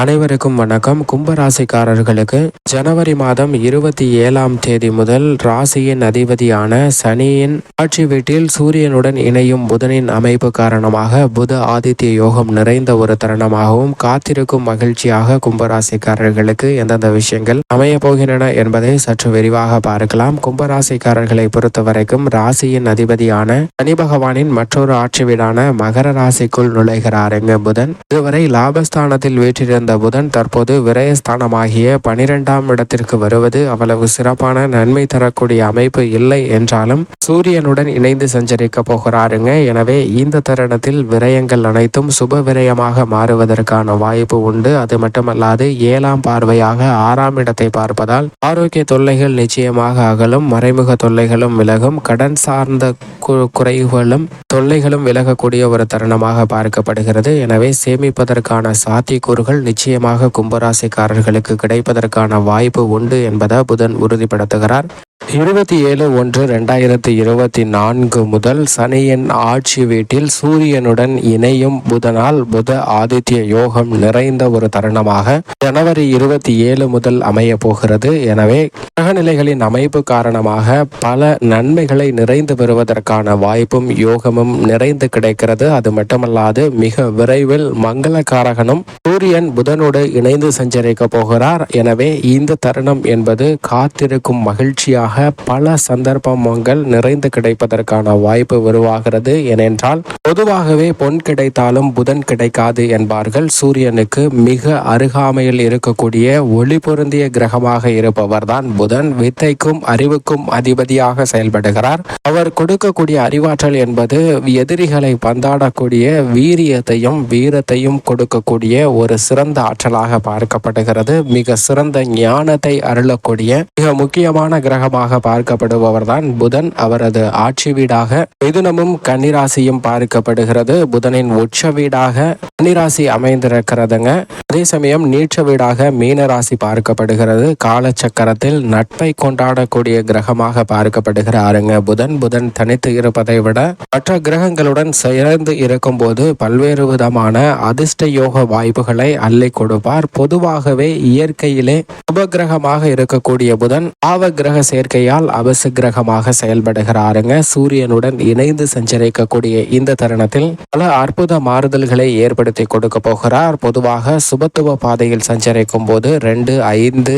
அனைவருக்கும் வணக்கம். கும்பராசிக்காரர்களுக்கு ஜனவரி மாதம் இருபத்தி ஏழாம் தேதி முதல் ராசியின் அதிபதியான சனியின் ஆட்சி வீட்டில் சூரியனுடன் இணையும் புதனின் அமைப்பு காரணமாக புத ஆதித்ய யோகம் நிறைந்த ஒரு தருணமாகவும் காத்திருக்கும் மகிழ்ச்சியாக கும்பராசிக்காரர்களுக்கு எந்தெந்த விஷயங்கள் அமைய போகின்றன என்பதை சற்று விரிவாக பார்க்கலாம். கும்பராசிக்காரர்களை பொறுத்தவரைக்கும் ராசியின் அதிபதியான சனி பகவானின் மற்றொரு ஆட்சி வீடான மகர ராசிக்குள் நுழைகிறாருங்க புதன் இதுவரை லாபஸ்தானத்தில் வீற்றிருந்த புதன் தற்போது விரயஸ்தானமாகிய பனிரெண்டாம் இடத்திற்கு வருவது அவ்வளவு சிறப்பான நன்மை தரக்கூடிய அமைப்பு இல்லை என்றாலும் சூரியனுடன் இணைந்து சஞ்சரிக்க போகிறாருங்க. எனவே இந்த தருணத்தில் விரயங்கள் அனைத்தும் சுப விரயமாக மாறுவதற்கான வாய்ப்பு உண்டு. அது மட்டுமல்லாது ஏழாம் பார்வையாக ஆறாம் இடத்தை பார்ப்பதால் ஆரோக்கிய தொல்லைகள் நிச்சயமாக அகலும். மறைமுக தொல்லைகளும் விலகும். கடன் சார்ந்த கு- தொல்லைகளும் விலகக்கூடிய ஒரு தருணமாக பார்க்கப்படுகிறது. எனவே சேமிப்பதற்கான சாத்தியக்கூறுகள் நிச்சயமாக கும்பராசிக்காரர்களுக்கு கிடைப்பதற்கான வாய்ப்பு உண்டு என்பதை புதன் உறுதிப்படுத்துகிறார். இருபத்தி ஏழு ஒன்று ரெண்டாயிரத்தி இருபத்தி நான்கு முதல் சனியின் ஆட்சி வீட்டில் சூரியனுடன் இணையும் புதனால் புத ஆதித்ய யோகம் நிறைந்த ஒரு தருணமாக ஜனவரி இருபத்தி ஏழு முதல் அமைய போகிறது. எனவே கிரகநிலைகளின் அமைப்பு காரணமாக பல நன்மைகளை நிறைந்து பெறுவதற்கான வாய்ப்பும் யோகமும் நிறைந்து கிடைக்கிறது. அது மட்டுமல்லாது மிக விரைவில் மங்களக்காரகனும் சூரியன் புதனோடு இணைந்து சஞ்சரிக்க போகிறார். எனவே இந்த தருணம் என்பது காத்திருக்கும் மகிழ்ச்சியாக பல சந்தர்ப்பங்கள் நிறைந்து கிடைப்பதற்கான வாய்ப்பு உருவாகிறது. ஏனென்றால் பொதுவாகவே பொன் கிடைத்தாலும் புதன் கிடைக்காது என்பார்கள். சூரியனுக்கு மிக அருகாமையில் இருக்கக்கூடிய ஒளி பொருந்திய கிரகமாக இருப்பவர்தான் புதன். வித்தைக்கும் அறிவுக்கும் அதிபதியாக செயல்படுகிறார். அவர் கொடுக்கக்கூடிய அறிவாற்றல் என்பது எதிரிகளை பந்தாடக்கூடிய வீரியத்தையும் வீரத்தையும் கொடுக்கக்கூடிய ஒரு சிறந்த ஆற்றலாக பார்க்கப்படுகிறது. மிக சிறந்த ஞானத்தை அருளக்கூடிய மிக முக்கியமான கிரகமாக பார்க்கப்படுபவர்தான் புதன். அவரது ஆட்சி வீடாக மிதுனமும் கன்னிராசியும் பார்க்கப்படுகிறது. புதனின் உச்ச வீடாக கன்னிராசி அமைந்திருக்கிறதுங்க. அதே சமயம் நீட்ச வீடாக மீனராசி பார்க்கப்படுகிறது. காலச்சக்கரத்தில் நட்பை கொண்டாடக்கூடிய கிரகமாக பார்க்கப்படுகிறாருங்க. புதன் புதன் தனித்து இருப்பதை விட மற்ற கிரகங்களுடன் சேர்ந்து இருக்கும் போது பல்வேறு விதமான அதிர்ஷ்ட யோக வாய்ப்புகளை அள்ளி கொடுப்பார். பொதுவாகவே இயற்கையிலே உபகிரகமாக இருக்கக்கூடிய புதன் பாவ கிரக சேர்க்கை சேர்க்கையால் அபசு கிரகமாக செயல்படுகிறாருங்க. சூரியனுடன் இணைந்து சஞ்சரிக்கக்கூடிய இந்த தருணத்தில் பல அற்புத மாறுதல்களை ஏற்படுத்தி கொடுக்க போகிறார். பொதுவாக சுபத்துவ பாதையில் சஞ்சரிக்கும் போது ரெண்டு ஐந்து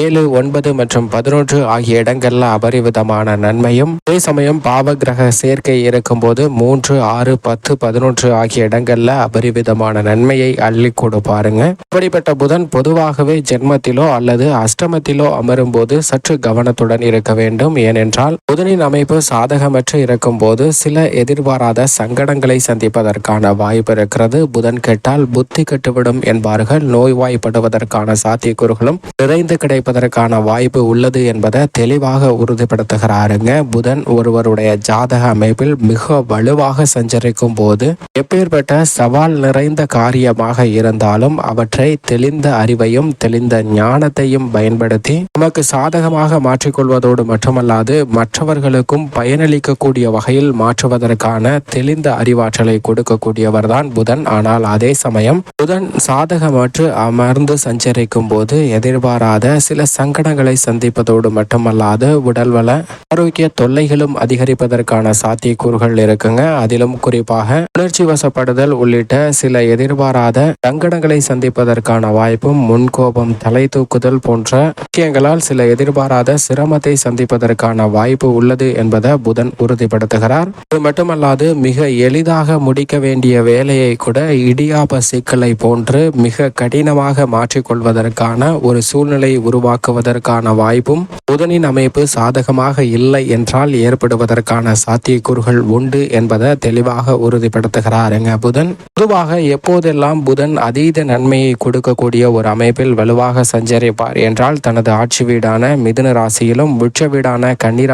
ஏழு ஒன்பது மற்றும் பதினொன்று ஆகிய இடங்கள்ல அபரிவிதமான நன்மையும் அதே சமயம் பாவ கிரக சேர்க்கை இருக்கும்போது மூன்று ஆறு பத்து பதினொன்று ஆகிய இடங்கள்ல அபரிவிதமான நன்மையை அள்ளி கொடுப்பாருங்க. இப்படிப்பட்ட புதன் பொதுவாகவே ஜென்மத்திலோ அல்லது அஷ்டமத்திலோ அமரும் போது சற்று கவனத்துடன் இருக்க வேண்டும். ஏனென்றால் புதனின் அமைப்பு சாதகமற்று இருக்கும்போது சில எதிர்பாராத சங்கடங்களை சந்திப்பதற்கான வாய்ப்பு இருக்கிறது. புதன் கெட்டால் புத்தி கெட்டுவிடும் என்பார்கள். நோய்வாய்ப்படுவதற்கான சாத்தியக்கூறுகளும் நிறைந்து கிடைப்பதற்கான வாய்ப்பு உள்ளது என்பதை தெளிவாக உறுதிப்படுத்துகிறாருங்க. புதன் ஒருவருடைய ஜாதக அமைப்பில் மிக வலுவாக சஞ்சரிக்கும் போது எப்பேற்பட்ட சவால் நிறைந்த காரியமாக இருந்தாலும் அவற்றை தெளிந்த அறிவையும் தெளிந்த ஞானத்தையும் பயன்படுத்தி நமக்கு சாதகமாக மாற்றிக்கொள்வது மாற்றிக்கொள்வதோடு மட்டுமல்லாது மற்றவர்களுக்கும் பயனளிக்கக்கூடிய வகையில் மாற்றுவதற்கான தெளிந்த அறிவாற்றலை கொடுக்கக்கூடியவர்தான் புதன். ஆனால் அதே சமயம் புதன் சாதகமற்று அமர்ந்து சஞ்சரிக்கும் போது எதிர்பாராத சில சங்கடங்களை சந்திப்பதோடு மட்டுமல்லாது உடல்வள ஆரோக்கிய தொல்லைகளும் அதிகரிப்பதற்கான சாத்தியக்கூறுகள் இருக்குங்க. அதிலும் குறிப்பாக உணர்ச்சி வசப்படுதல் உள்ளிட்ட சில எதிர்பாராத சங்கடங்களை சந்திப்பதற்கான வாய்ப்பும் முன்கோபம் தலை தூக்குதல் போன்ற விஷயங்களால் சில எதிர்பாராத சிரமத்தை சந்திப்பதற்கான வாய்ப்பு உள்ளது என்பதை புதன் உறுதிப்படுத்துகிறார். இது மட்டுமல்லாது மிக எளிதாக முடிக்க வேண்டிய வேலையை கூட இடியாப சிக்கலை போன்று மிக கடினமாக மாற்றிக்கொள்வதற்கான ஒரு சூழ்நிலை உருவாக்குவதற்கான வாய்ப்பும் புதனின் அமைப்பு சாதகமாக இல்லை என்றால் ஏற்படுவதற்கான சாத்தியக்கூறுகள் உண்டு என்பதை தெளிவாக உறுதிப்படுத்துகிறாருங்க புதன். பொதுவாக எப்போதெல்லாம் புதன் அதீத நன்மையை கொடுக்கக்கூடிய ஒரு அமைப்பில் வலுவாக சஞ்சரிப்பார் என்றால் தனது ஆட்சி வீடான மிதுன ராசியிலும் உச்ச வீடான கன்னி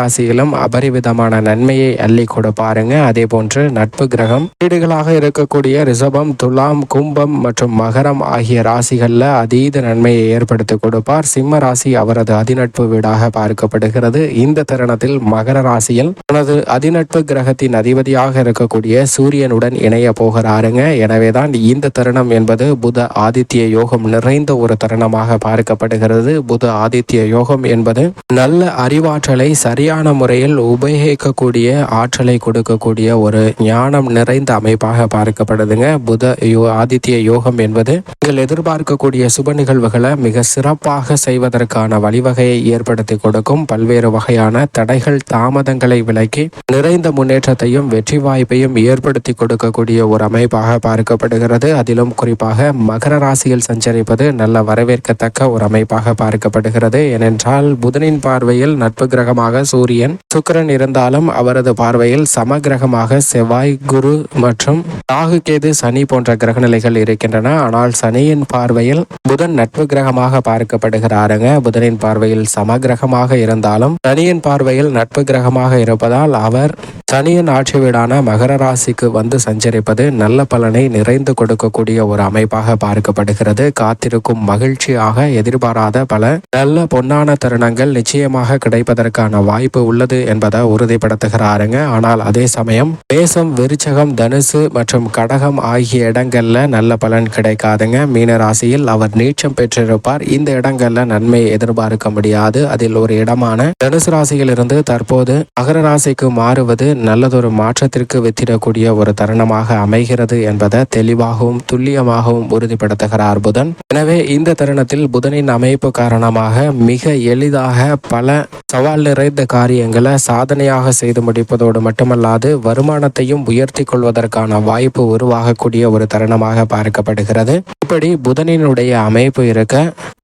அபரிவிதமான நன்மையை அள்ளி கொடுப்பாருங்க அதே போன்று நட்பு கிரகம் வீடுகளாக இருக்கக்கூடிய ரிஷபம் துலாம் கும்பம் மற்றும் மகரம் ஆகிய ராசிகளில் அதீத நன்மையை ஏற்படுத்தி கொடுப்பார். சிம்ம ராசி அவரது அதிநட்பு வீடாக பார்க்கப்படுகிறது. இந்த தருணத்தில் மகர ராசியில் தனது அதிநட்பு கிரகத்தின் அதிபதியாக இருக்கக்கூடிய சூரியனுடன் இணைய போகிறாருங்க. எனவேதான் இந்த தருணம் என்பது புத ஆதித்ய யோகம் நிறைந்த ஒரு தருணமாக பார்க்கப்படுகிறது. புத ஆதித்ய யோகம் என்பது நல்ல அறிவாற்றலை சரியான முறையில் உபயோகிக்கக்கூடிய ஆற்றலை கொடுக்கக்கூடிய ஒரு ஞானம் நிறைந்த அமைப்பாக பார்க்கப்படுதுங்க. புத யோ ஆதித்ய யோகம் என்பது நீங்கள் எதிர்பார்க்கக்கூடிய சுப நிகழ்வுகளை மிக சிறப்பாக செய்வதற்கான வழிவகையை ஏற்படுத்தி கொடுக்கும். பல்வேறு வகையான தடைகள் தாமதங்களை விலக்கி நிறைந்த முன்னேற்றத்தையும் வெற்றி வாய்ப்பையும் ஏற்படுத்தி கொடுக்கக்கூடிய ஒரு அமைப்பாக பார்க்கப்படுகிறது. அதிலும் குறிப்பாக மகர ராசியில் சஞ்சரிப்பது நல்ல வரவேற்கத்தக்க ஒரு அமைப்பாக பார்க்கப்படுகிறது. ஏனென்றால் புதனின் பார்வையில் நட்பு கிரகமாக சூரியன் சுக்கிரன் இருந்தாலும் அவரது பார்வையில் சம கிரகமாக செவ்வாய் குரு மற்றும் ராகு கேது சனி போன்ற கிரகநிலைகள் இருக்கின்றன. ஆனால் சனியின் பார்வையில் புதன் நட்பு கிரகமாக பார்க்கப்படுகிறாருங்க. புதனின் பார்வையில் சம கிரகமாக இருந்தாலும் சனியின் பார்வையில் நட்பு கிரகமாக இருப்பதால் அவர் சனியின் ஆட்சி வீடான மகர ராசிக்கு வந்து சஞ்சரிப்பது நல்ல பலனை நிறைந்து கொடுக்கக்கூடிய ஒரு அமைப்பாக பார்க்கப்படுகிறது. காத்திருக்கும் மகிழ்ச்சியாக எதிர்பாராத பல நல்ல பொன்னான தருணங்கள் நிச்சயமாக கிடைப்பதற்கான வாய்ப்பு உள்ளது என்பதை உறுதிப்படுத்துகிறாருங்க. ஆனால் அதே சமயம் மேசம் விருச்சகம் தனுசு மற்றும் கடகம் ஆகிய இடங்கள்ல நல்ல பலன் கிடைக்காதுங்க. மீன ராசியில் அவர் நீச்சம் பெற்றிருப்பார். இந்த இடங்கள்ல நன்மை எதிர்பார்க்க முடியாது. அதில் ஒரு இடமான தனுசு ராசியிலிருந்து தற்போது மகர ராசிக்கு மாறுவது நல்லதொரு மாற்றத்திற்கு வித்திடக்கூடிய ஒரு தருணமாக அமைகிறது என்பதை தெளிவாகவும் துல்லியமாகவும் உறுதிப்படுத்துகிறார் புதன். எனவே இந்த தருணத்தில் புதனின் அமைப்பு காரணமாக மிக எளிதாக பல சவால் நிறைந்த காரியங்களை சாதனையாக செய்து முடிப்பதோடு மட்டுமல்லாது வருமானத்தையும் உயர்த்தி கொள்வதற்கான வாய்ப்பு உருவாகக்கூடிய ஒரு தருணமாக பார்க்கப்படுகிறது. இப்படி புதனினுடைய அமைப்பு இருக்க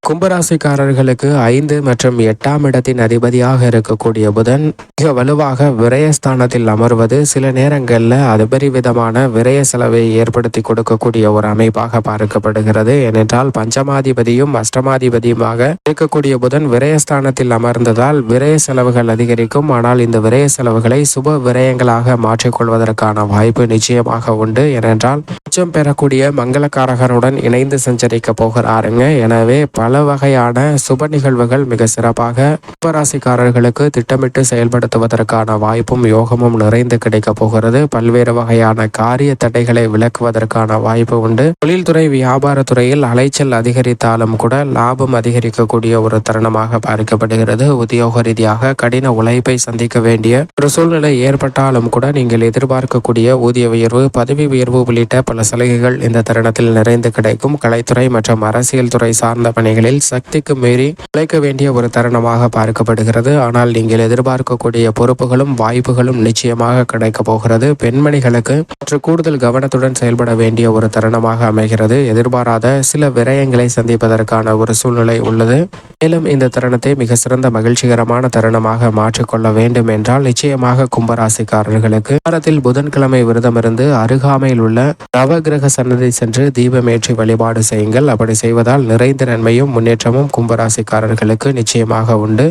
கும்பராசிக்காரர்களுக்கு ஐந்து மற்றும் எட்டாம் இடத்தின் அதிபதியாக இருக்கக்கூடிய புதன் மிக வலுவாக விரயஸ்தானத்தில் அமர்வது. சில நேரங்களில் அபரிவிதமான விரய செலவை ஏற்படுத்தி கொடுக்கக்கூடிய ஒரு அமைப்பாக பார்க்கப்படுகிறது. ஏனென்றால் பஞ்சமாதிபதியும் அஷ்டமாதிபதியுமாக இருக்கக்கூடிய புதன் விரயஸ்தானத்தில் அமர்ந்ததால் விரய செலவுகள் அதிகரிக்கும். ஆனால் இந்த விரய செலவுகளை சுப விரயங்களாக மாற்றிக்கொள்வதற்கான வாய்ப்பு நிச்சயமாக உண்டு. ஏனென்றால் உச்சம் பெறக்கூடிய மங்களக்காரகனுடன் இணைந்து சஞ்சரிக்க போகிறாருங்க. எனவே பல வகையான சுப நிகழ்வுகள் மிக சிறப்பாக கும்பராசிக்காரர்களுக்கு திட்டமிட்டு செயல்படுத்துவதற்கான வாய்ப்பும் யோகமும் நிறைந்து கிடைக்க போகிறது. பல்வேறு வகையான காரிய தடைகளை விளக்குவதற்கான வாய்ப்பு உண்டு. தொழில்துறை வியாபாரத்துறையில் அலைச்சல் அதிகரித்தாலும் கூட லாபம் அதிகரிக்கக்கூடிய ஒரு தருணமாக பார்க்கப்படுகிறது. உத்தியோக ரீதியாக கடின உழைப்பை சந்திக்க வேண்டிய ஒரு சூழ்நிலை ஏற்பட்டாலும் கூட நீங்கள் எதிர்பார்க்கக்கூடிய ஊதிய உயர்வு பதவி உயர்வு உள்ளிட்ட பல சலுகைகள் இந்த தருணத்தில் நிறைந்து கிடைக்கும். கலைத்துறை மற்றும் அரசியல் துறை சார்ந்த பணிகளில் சக்திக்கு மீறி உழைக்க வேண்டிய ஒரு தருணமாக பார்க்கப்படுகிறது. ஆனால் நீங்கள் எதிர்பார்க்கக்கூடிய பொறுப்புகளும் வாய்ப்புகளும் நிச்சயமாக கிடைக்க போகிறது. பெண்மணிகளுக்கு சற்று கூடுதல் கவனத்துடன் செயல்பட வேண்டிய ஒரு தருணமாக அமைகிறது. எதிர்பாராத சில விரயங்களை சந்திப்பதற்கான ஒரு சூழ்நிலை உள்ளது. மேலும் இந்த தருணத்தை மிக சிறந்த மகிழ்ச்சிகரமான தருணமாக மாற்றிக்கொள்ள வேண்டும் என்றால் நிச்சயமாக கும்பராசிக்காரர்களுக்கு வாரத்தில் புதன்கிழமை விரதமிருந்து அருகாமையில் உள்ள நவகிரக சன்னதி சென்று தீபமேற்றி வழிபாடு செய்யுங்கள். அப்படி செய்வதால் நிறைந்த நன்மையும் முன்னேற்றமும் கும்பராசிக்காரர்களுக்கு நிச்சயமாக உண்டு.